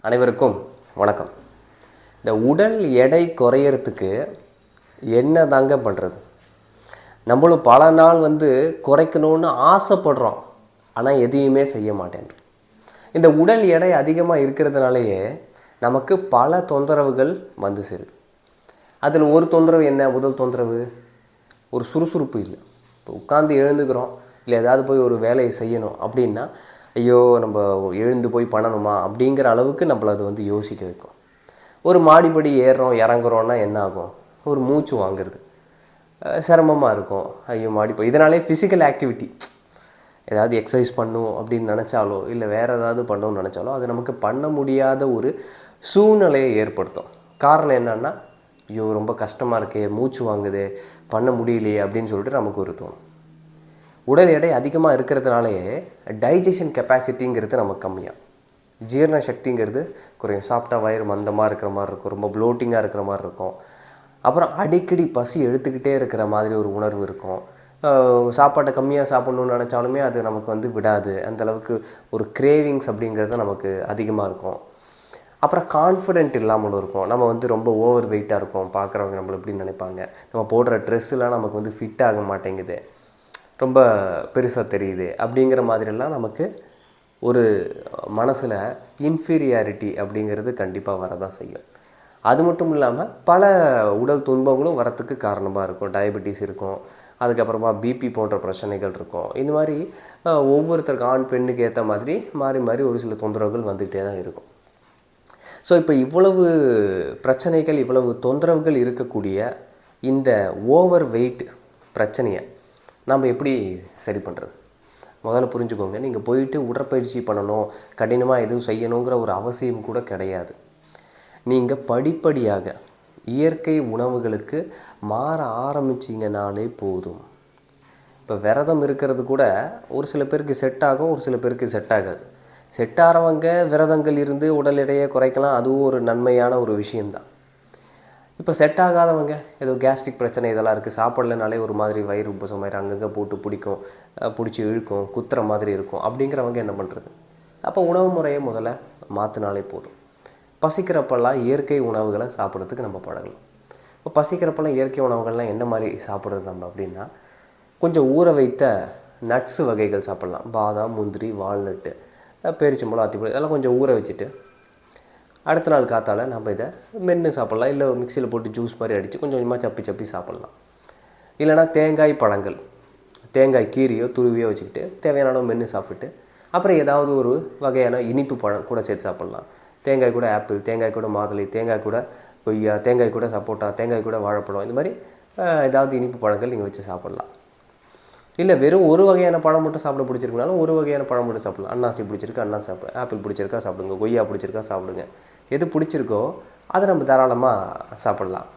அனைவருக்கும் வணக்கம். இந்த உடல் எடை குறையிறதுக்கு என்ன தாங்க பண்ணுறது நம்மளும் பல நாள் வந்து குறைக்கணும்னு ஆசைப்படுறோம். ஆனால் எதையுமே செய்ய மாட்டேன். இந்த உடல் எடை அதிகமாக இருக்கிறதுனாலேயே நமக்கு பல தொந்தரவுகள் வந்து சேருது. அதில் ஒரு தொந்தரவு என்ன? முதல் தொந்தரவு? ஒரு சுறுசுறுப்பு இல்லை. இப்போ உட்காந்து எழுந்துக்கிறோம். இல்லை ஏதாவது போய் ஒரு வேலையை செய்யணும் அப்படின்னா ஐயோ நம்ம எழுந்து போய் பண்ணணுமா அப்படிங்கிற அளவுக்கு நம்மளை அது வந்து யோசிக்க வைக்கும். ஒரு மாடிப்படி ஏறுறோம் இறங்குறோன்னா என்ன ஆகும் ஒரு மூச்சு வாங்குறது. சிரமமாக இருக்கும். ஐயோ மாடிப்படி. இதனாலே ஃபிசிக்கல் ஆக்டிவிட்டி ஏதாவது எக்ஸசைஸ் பண்ணும் அப்படின்னு நினச்சாலோ இல்லை வேறு ஏதாவது பண்ணணும்னு நினச்சாலோ அது நமக்கு பண்ண முடியாத ஒரு சூழ்நிலையை ஏற்படுத்தும். காரணம் என்னென்னா ஐயோ ரொம்ப கஷ்டமாக இருக்கே மூச்சு வாங்குதே பண்ண முடியலையே அப்படின்னு சொல்லிட்டு நமக்கு ஒரு தோணும். உடல் எடை அதிகமாக இருக்கிறதுனாலேயே டைஜஷன் கெப்பாசிட்டிங்கிறது நமக்கு கம்மியாக ஜீரண சக்திங்கிறது குறையும். சாப்பிட்டா வயிறு மந்தமாக இருக்கிற மாதிரி இருக்கும். ரொம்ப ப்ளோட்டிங்காக இருக்கிற மாதிரி இருக்கும். அப்புறம் அடிக்கடி பசி எடுத்துக்கிட்டே இருக்கிற மாதிரி ஒரு உணர்வு இருக்கும். சாப்பாட்டை கம்மியாக சாப்பிட்ணுன்னு நினச்சாலுமே அது நமக்கு வந்து விடாது. அந்தளவுக்கு ஒரு கிரேவிங்ஸ் அப்படிங்கிறது நமக்கு அதிகமாக இருக்கும். அப்புறம் கான்ஃபிடென்ட் இல்லாமலும் இருக்கும். நம்ம வந்து ரொம்ப ஓவர் வெயிட்டாக இருக்கும். பார்க்குறவங்க நம்மள எப்படி நினைப்பாங்க. நம்ம போடுற ட்ரெஸ்ஸுலாம் நமக்கு வந்து ஃபிட் ஆக மாட்டேங்குது. ரொம்ப பெருசாக தெரியுது அப்படிங்கிற மாதிரிலாம் நமக்கு ஒரு மனசில் இன்ஃபீரியாரிட்டி அப்படிங்கிறது கண்டிப்பாக வரதான் செய்யும். அது மட்டும் இல்லாமல் பல உடல் துன்பங்களும் வரத்துக்கு காரணமாக இருக்கும். டயபெட்டிஸ் இருக்கும். அதுக்கப்புறமா பிபி போன்ற பிரச்சனைகள் இருக்கும். இந்த மாதிரி ஒவ்வொருத்தருக்கு ஆண் பெண்ணுக்கு ஏற்ற மாதிரி மாறி மாறி ஒரு சில தொந்தரவுகள் வந்துகிட்டே தான் இருக்கும். ஸோ இப்போ இவ்வளவு பிரச்சனைகள் இவ்வளவு தொந்தரவுகள் இருக்கக்கூடிய இந்த ஓவர் வெயிட் பிரச்சனையை நம்ம எப்படி சரி பண்ணுறது முதல்ல புரிஞ்சுக்கோங்க. நீங்கள் போயிட்டு உடற்பயிற்சி பண்ணணும். கடினமாக எதுவும் செய்யணுங்கிற ஒரு அவசியம் கூட கிடையாது. நீங்கள் படிப்படியாக இயற்கை உணவுகளுக்கு மாற ஆரம்பிச்சிங்கனாலே போதும். இப்போ விரதம் இருக்கிறது கூட ஒரு சில பேருக்கு செட் ஆகும் ஒரு சில பேருக்கு செட் ஆகாது. செட் ஆகிறவங்க விரதங்கள் இருந்து உடல் எடையை குறைக்கலாம். அதுவும் ஒரு நன்மையான ஒரு விஷயம்தான். இப்போ செட் ஆகாதவங்க ஏதோ கேஸ்ட்ரிக் பிரச்சனை இதெல்லாம் இருக்குது சாப்பிடலனாலே ஒரு மாதிரி வயிறு உபசம் மாதிரி அங்கங்கே போட்டு பிடிக்கும் பிடிச்சி இழுக்கும் குத்துற மாதிரி இருக்கும். அப்படிங்கிறவங்க என்ன பண்ணுறது அப்போ உணவு முறையை முதல்ல மாற்றினாலே போதும். பசிக்கிறப்பெல்லாம் இயற்கை உணவுகளை சாப்பிட்றதுக்கு நம்ம பழகலாம். இப்போ பசிக்கிறப்பெல்லாம் இயற்கை உணவுகள்லாம் எந்த மாதிரி சாப்பிட்றது நம்ம அப்படின்னா கொஞ்சம் ஊற வைத்த நட்ஸு வகைகள் சாப்பிட்லாம். பாதாம் முந்திரி வால்நட்டு பேரிச்சம்பழம் அத்திப்பழம் இதெல்லாம் கொஞ்சம் ஊற வச்சுட்டு அடுத்த நாள் காத்தால் நம்ம இதை மென்று சாப்பிட்லாம். இல்லை மிக்சியில் போட்டு ஜூஸ் மாதிரி அடித்து கொஞ்சம் கொஞ்சமாக சப்பி சப்பி சாப்பிட்லாம். இல்லைனா தேங்காய் பழங்கள் தேங்காய் கீரியோ துருவியோ வச்சுக்கிட்டு தேவையான மென்று சாப்பிட்டு அப்புறம் ஏதாவது ஒரு வகையான இனிப்பு பழம் கூட சேர்த்து சாப்பிட்லாம். தேங்காய் கூட ஆப்பிள் தேங்காய் கூட மாதுளை தேங்காய் கூட கொய்யா தேங்காய் கூட சப்போட்டா தேங்காய் கூட வாழைப்பழம் இந்த மாதிரி ஏதாவது இனிப்பு பழங்கள் நீங்கள் வச்சு சாப்பிட்லாம். இல்லை வெறும் ஒரு வகையான பழம் மட்டும் சாப்பிட பிடிச்சிருக்கனாலும் ஒரு வகையான பழம் மட்டும் சாப்பிடலாம். அன்னாசி பிடிச்சிருக்கு அண்ணா சாப்பிடு ஆப்பிள் பிடிச்சிருக்கா சாப்பிடுங்க. கொய்யா பிடிச்சிருக்கா சாப்பிடுங்க. எது பிடிச்சிருக்கோ அதை நம்ம தாராளமாக சாப்பிடலாம்.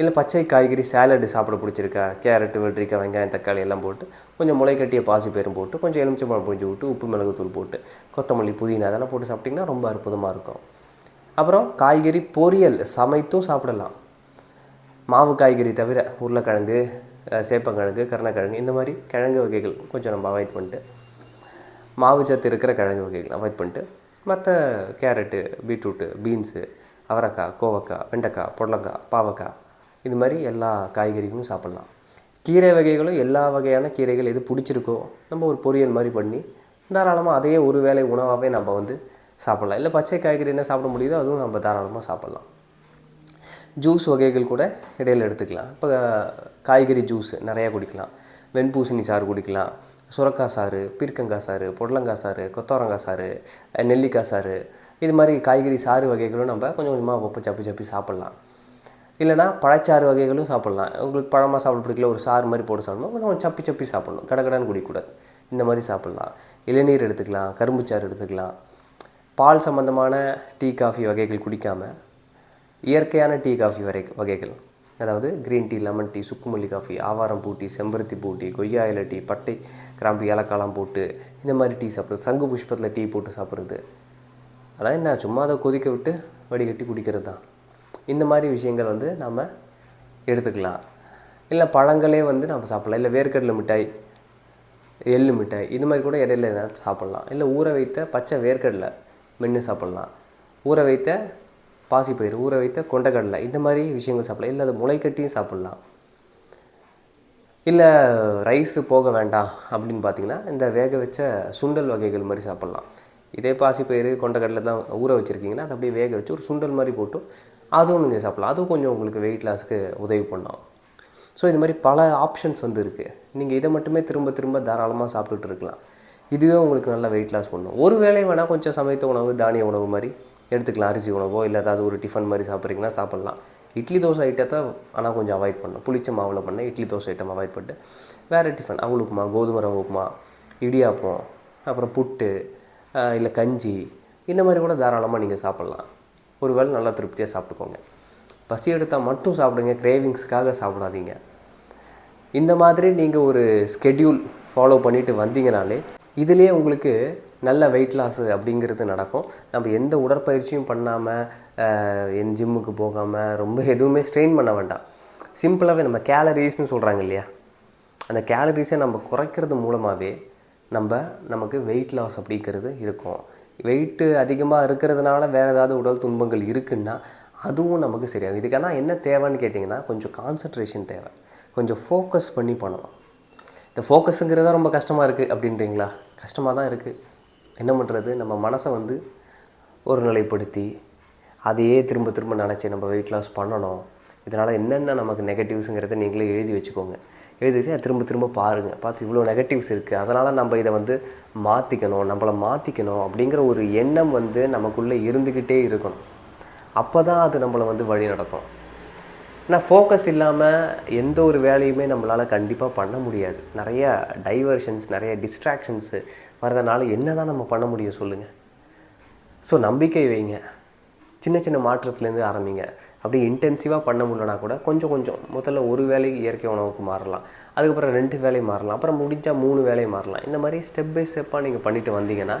இல்லை பச்சை காய்கறி சாலடு சாப்பிட பிடிச்சிருக்கா கேரட்டு வெள்ளரிக்காய் வெங்காயம் தக்காளி எல்லாம் போட்டு கொஞ்சம் முளை கட்டிய பாசி பேரும் போட்டு கொஞ்சம் எலுமிச்சம்பழம் புரிஞ்சு விட்டு உப்பு மிளகுத்தூள் போட்டு கொத்தமல்லி புதினா அதெல்லாம் போட்டு சாப்பிட்டிங்கன்னா ரொம்ப அற்புதமாக இருக்கும். அப்புறம் காய்கறி பொரியல் சமைத்தும் சாப்பிடலாம். மாவு காய்கறி தவிர உருளைக்கிழங்கு சேப்பங்கிழங்கு கருணக்கிழங்கு இந்த மாதிரி கிழங்கு வகைகள் கொஞ்சம் நம்ம அவாய்ட் பண்ணிட்டு மாவு சத்து இருக்கிற கிழங்கு வகைகள் அவாய்ட் பண்ணிட்டு மற்ற கேரட்டு பீட்ரூட்டு பீன்ஸு அவரைக்காய் கோவக்காய் வெண்டைக்காய் புடலங்காய் பாவக்காய் இது மாதிரி எல்லா காய்கறிகளும் சாப்பிட்லாம். கீரை வகைகளும் எல்லா வகையான கீரைகள் எது பிடிச்சிருக்கோ நம்ம ஒரு பொரியல் மாதிரி பண்ணி தாராளமாக அதையே ஒரு வேளை உணவாகவே நம்ம வந்து சாப்பிட்லாம். இல்லை பச்சை காய்கறி என்ன சாப்பிட முடியுதோ அதுவும் நம்ம தாராளமாக சாப்பிட்லாம். ஜூஸ் வகைகள் கூட இடையில் எடுத்துக்கலாம். இப்போ காய்கறி ஜூஸ் நிறையா குடிக்கலாம். வெண்பூசணி சாறு குடிக்கலாம். சுரக்காய் சாறு பீர்க்கங்காய் சாறு புடலங்காய் சாறு கொத்தவரங்காய் சாறு நெல்லிக்காய் சாறு. இது மாதிரி காய்கறி சாறு வகைகளும் நம்ம கொஞ்சம் கொஞ்சமாக ஒப்பு சப்பி சப்பி சாப்பிட்லாம். இல்லைனா பழச்சாறு வகைகளும் சாப்பிட்லாம். உங்களுக்கு பழமாக சாப்பிட பிடிக்கல ஒரு சாறு மாதிரி போட்டு சாப்பிடணும் கொஞ்சம் சப்பி சப்பி சாப்பிடணும். கடகடன்னு குடிக்கக்கூடாது இந்த மாதிரி சாப்பிட்லாம். இளநீர் எடுத்துக்கலாம் கரும்புச்சாறு எடுத்துக்கலாம். பால் சம்மந்தமான டீ காஃபி வகைகள் குடிக்காமல் இயற்கையான டீ காஃபி வரை வகைகள். அதாவது க்ரீன் டீ லெமன் டீ சுக்குமல்லி காஃபி ஆவாரம் பூட்டி செம்பருத்தி பூட்டி கொய்யா இலை டீ பட்டை கிராம்பு ஏலக்காலாம் போட்டு இந்த மாதிரி டீ சாப்பிட்றது. சங்கு புஷ்பத்தில் டீ போட்டு சாப்பிட்றது. அதான் என்ன சும்மா அதை கொதிக்க விட்டு வடிகட்டி குடிக்கிறது தான். இந்த மாதிரி விஷயங்கள் வந்து நம்ம எடுத்துக்கலாம். இல்லை பழங்களே வந்து நம்ம சாப்பிட்லாம். இல்லை வேர்க்கடலை மிட்டாய் எள்ளு மிட்டாய் இது மாதிரி கூட இடையில சாப்பிட்லாம். இல்லை ஊற வைத்த பச்சை வேர்க்கடலை மென்று சாப்பிட்லாம். ஊற வைத்த பாசிப்பயிறு ஊற வைத்த கொண்டக்கடலை இந்த மாதிரி விஷயங்கள் சாப்பிடலாம். இல்லை அது முளைக்கட்டியும் சாப்பிட்லாம். இல்லை ரைஸு போக வேண்டாம் அப்படின்னு பார்த்தீங்கன்னா இந்த வேக வச்ச சுண்டல் வகைகள் மாதிரி சாப்பிட்லாம். இதே பாசிப்பயிறு கொண்டக்கடலை தான் ஊற வச்சுருக்கீங்கன்னா அதை அப்படியே வேக வச்சு ஒரு சுண்டல் மாதிரி போட்டு அதுவும் நீங்கள் சாப்பிட்லாம். அதுவும் கொஞ்சம் உங்களுக்கு வெயிட் லாஸ்க்கு உதவி பண்ணும். ஸோ இது மாதிரி பல ஆப்ஷன்ஸ் வந்து இருக்குது நீங்கள் இதை மட்டுமே திரும்ப திரும்ப தாராளமாக சாப்பிட்டுட்டு இருக்கலாம். இதுவே உங்களுக்கு நல்லா வெயிட் லாஸ் பண்ணும். ஒரு வேளை வேணால் கொஞ்சம் சமைத்த உணவு தானிய உணவு மாதிரி எடுத்துக்கலாம் அரிசி உணவோ இல்லை ஏதாவது ஒரு டிஃபன் மாதிரி சாப்பிட்றீங்கன்னா சாப்பிட்லாம். இட்லி தோசை ஐட்டத்தை ஆனால் கொஞ்சம் அவாய்ட் பண்ணணும். புளிச்ச மாவில் பண்ண இட்லி தோசை ஐட்டம் அவாய்ட் பண்ணிட்டு வேறு டிஃபன் அவள் உப்புமா கோதுமை ரவை உப்புமா இடியாப்பம் அப்புறம் புட்டு இல்லை கஞ்சி இந்த மாதிரி கூட தாராளமாக நீங்கள் சாப்பிட்லாம். ஒரு வேளை நல்லா திருப்தியாக சாப்பிட்டுக்கோங்க. பசி எடுத்தால் மட்டும் சாப்பிடுங்க கிரேவிங்ஸ்க்காக சாப்பிடாதீங்க. இந்த மாதிரி நீங்கள் ஒரு ஸ்கெட்யூல் ஃபாலோ பண்ணிவிட்டு வந்தீங்கனாலே இதுலேயே உங்களுக்கு நல்ல வெயிட் லாஸு அப்படிங்கிறது நடக்கும். நம்ம எந்த உடற்பயிற்சியும் பண்ணாமல் என் ஜிம்முக்கு போகாமல் ரொம்ப எதுவுமே ஸ்ட்ரெயின் பண்ண வேண்டாம். சிம்பிளாகவே நம்ம கேலரிஸ்னு சொல்கிறாங்க இல்லையா? அந்த கேலரிஸை நம்ம குறைக்கிறது மூலமாகவே நம்ம நமக்கு வெயிட் லாஸ் அப்படிங்கிறது இருக்கும். வெயிட்டு அதிகமாக இருக்கிறதுனால வேறு ஏதாவது உடல் துன்பங்கள் இருக்குன்னா அதுவும் நமக்கு சரியாகும். இதுக்கான என்ன தேவைன்னு கேட்டிங்கன்னா கொஞ்சம் கான்சன்ட்ரேஷன் தேவை. கொஞ்சம் ஃபோக்கஸ் பண்ணி பண்ணணும். இந்த ஃபோக்கஸுங்கிறதா ரொம்ப கஷ்டமாக இருக்குது அப்படின்றீங்களா? கஷ்டமாக தான் இருக்குது என்ன பண்ணுறது நம்ம மனசை வந்து ஒரு நிலைப்படுத்தி அதையே திரும்ப திரும்ப நினச்சி நம்ம வெயிட் லாஸ் பண்ணணும். இதனால் என்னென்ன நமக்கு நெகட்டிவ்ஸுங்கிறத நீங்களே எழுதி வச்சுக்கோங்க. எழுதி வச்சு அதை திரும்ப திரும்ப பாருங்கள் பார்த்து இவ்வளோ நெகட்டிவ்ஸ் இருக்குது அதனால் நம்ம இதை வந்து மாற்றிக்கணும் நம்மளை மாற்றிக்கணும் அப்படிங்கிற ஒரு எண்ணம் வந்து நமக்குள்ளே இருந்துக்கிட்டே இருக்கணும். அப்போ தான் அது நம்மளை வந்து வழி நடக்கும் ஆனால் ஃபோக்கஸ் இல்லாமல் எந்த ஒரு வேலையுமே நம்மளால் கண்டிப்பாக பண்ண முடியாது. நிறைய டைவர்ஷன்ஸ் நிறைய டிஸ்ட்ராக்ஷன்ஸு வரதுனால என்ன தான் நம்ம பண்ண முடியும் சொல்லுங்கள் ஸோ நம்பிக்கை வைங்க. சின்ன சின்ன மாற்றத்துலேருந்து ஆரம்பிங்க. அப்படி இன்டென்சிவாக பண்ண முடியலனா கூட கொஞ்சம் கொஞ்சம். முதல்ல ஒரு வேலை இயற்கை உணவுக்கு மாறலாம். அதுக்கப்புறம் ரெண்டு வேலை மாறலாம். அப்புறம் முடிஞ்சால் மூணு வேலை மாறலாம். இந்த மாதிரி ஸ்டெப் பை ஸ்டெப்பாக நீங்கள் பண்ணிட்டு வந்தீங்கன்னா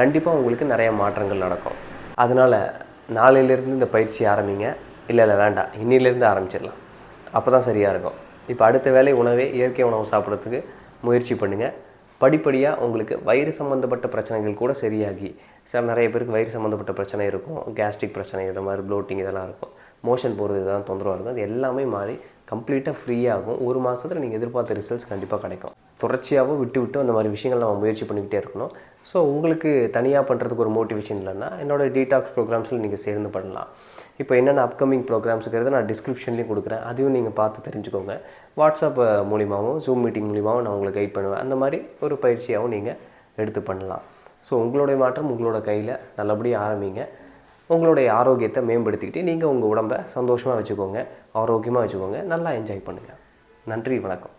கண்டிப்பாக உங்களுக்கு நிறைய மாற்றங்கள் நடக்கும். அதனால் நாளையிலேருந்து இந்த பயிற்சி ஆரம்பிங்க. இல்லை இல்லை வேண்டாம். இன்னிலேருந்து ஆரம்பிச்சிடலாம். அப்போ தான் சரியாக இருக்கும். இப்போ அடுத்த வேலை உணவே இயற்கை உணவு சாப்பிட்றதுக்கு முயற்சி பண்ணுங்கள் படிப்படியாக உங்களுக்கு வயிறு சம்மந்தப்பட்ட பிரச்சனைகள் கூட சரியாகி சார் நிறைய பேருக்கு வயிறு சம்மந்தப்பட்ட பிரச்சனை இருக்கும். கேஸ்ட்ரிக் பிரச்சனை இந்த மாதிரி ப்ளோட்டிங் இதெல்லாம் இருக்கும். மோஷன் போகிறது இதெல்லாம் தொந்தரவாக இருக்கும் அது எல்லாமே மாறி கம்ப்ளீட்டாக ஃப்ரீயாகும் ஒரு மாதத்தில் நீங்கள் எதிர்பார்த்த ரிசல்ட்ஸ் கண்டிப்பாக கிடைக்கும். தொடர்ச்சியாகவும் விட்டு விட்டு அந்த மாதிரி விஷயங்கள் நம்ம முயற்சி பண்ணிக்கிட்டே இருக்கணும். ஸோ உங்களுக்கு தனியாக பண்ணுறதுக்கு ஒரு மோட்டிவேஷன் இல்லைன்னா என்னோடய டீடாக்ஸ் ப்ரோக்ராம்ஸில் நீங்கள் சேர்ந்து பண்ணலாம். இப்போ என்னென்ன அப்கமிங் ப்ரோக்ராம்ஸுங்கிறத நான் டிஸ்கிரிப்ஷன்லேயும் கொடுக்குறேன். அதையும் நீங்கள் பார்த்து தெரிஞ்சுக்கோங்க. வாட்ஸ்அப் மூலியமாகவும் ஜூம் மீட்டிங் மூலியமாகவும் நான் உங்களுக்கு கைட் பண்ணுவேன். அந்த மாதிரி ஒரு பயிற்சியாகவும் நீங்கள் எடுத்து பண்ணலாம். ஸோ உங்களுடைய மாற்றம் உங்களோட கையில் நல்லபடியாக ஆரம்பிங்க. உங்களுடைய ஆரோக்கியத்தை மேம்படுத்திக்கிட்டு நீங்கள் உங்கள் உடம்பை சந்தோஷமாக வச்சுக்கோங்க. ஆரோக்கியமாக வச்சுக்கோங்க. நல்லா என்ஜாய் பண்ணுங்கள் நன்றி வணக்கம்.